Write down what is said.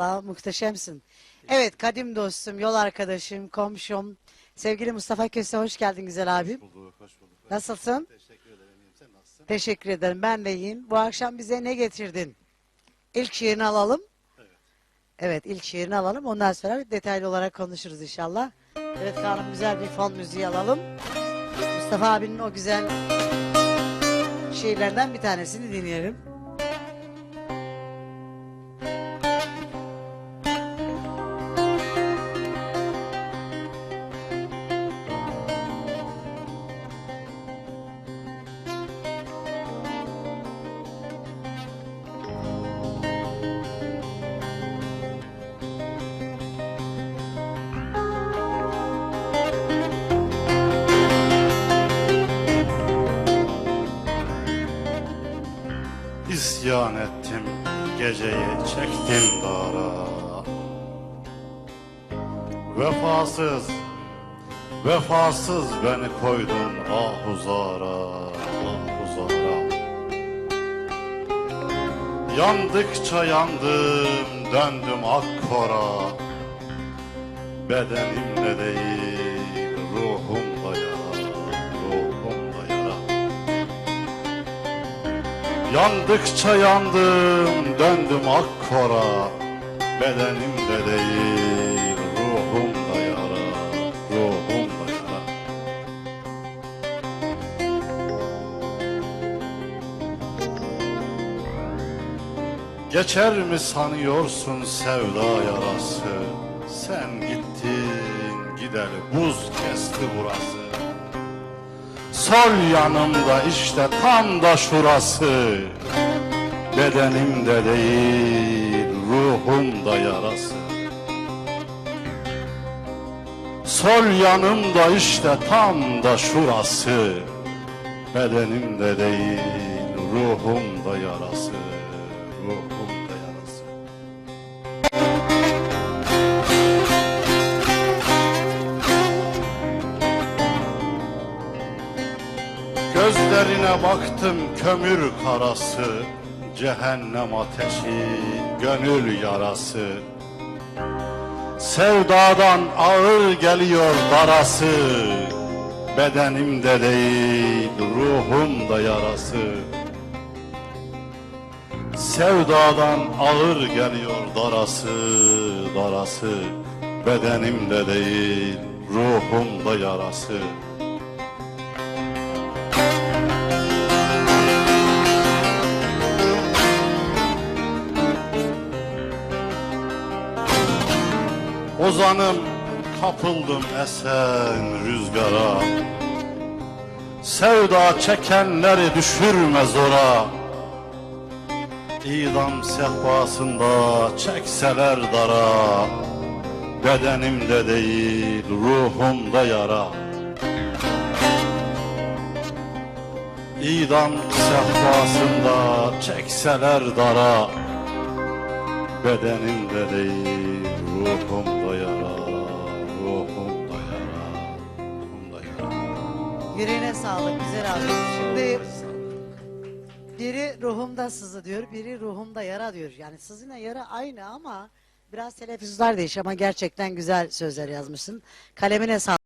Allah muhteşemsin. Evet kadim dostum, yol arkadaşım, komşum. Sevgili Mustafa Köse hoş geldin güzel abim. bulduk, hoş bulduk. Nasılsın? Teşekkür ederim. iyiyim. Sen nasılsın? Teşekkür ederim. Ben de iyiyim. Bu akşam bize ne getirdin? İlk şiirini alalım. Evet. Evet ilk şiirini alalım. Ondan sonra detaylı olarak konuşuruz inşallah. Evet Kaan'ım güzel bir fon müziği alalım. Mustafa abinin o güzel şiirlerden bir tanesini dinleyelim. Ettim, geceyi çektim dara. Vefasız, vefasız beni koydun ahuzara, ahuzara. Yandıkça yandım, döndüm akkora. Bedenimde değil, Yandıkça yandım, döndüm akkora Bedenimde değil, ruhumda yara, ruhumda yara. Geçer mi sanıyorsun sevda yarası? Sen gittin gideli buz kesti burası Sol yanımda işte tam da şurası. Bedenimde değil ruhumda yarası. Sol yanımda işte tam da şurası. Bedenimde değil ruhumda yarası. Ruhumda Gözlerine baktım kömür karası Cehennem ateşi gönül yarası. Sevdadan ağır geliyor darası Bedenimde değil ruhumda yarası. Sevdadan ağır geliyor darası darası Bedenimde değil ruhumda yarası Ozanım kapıldım esen rüzgara. Sevda çekenleri düşürme zora. İdam sehpasında çekseler dara. Bedenimde değil ruhumda yara. İdam sehpasında çekseler dara Bedenimde değil ruhumda yara Ruhumda yara Ruhumda yara Yüreğine sağlık güzel abi. Şimdi biri ruhumda sızı diyor, biri ruhumda yara diyor. Yani sızıyla yara aynı ama biraz telaffuzlar değiş ama gerçekten güzel sözler yazmışsın. Kalemine sağlık.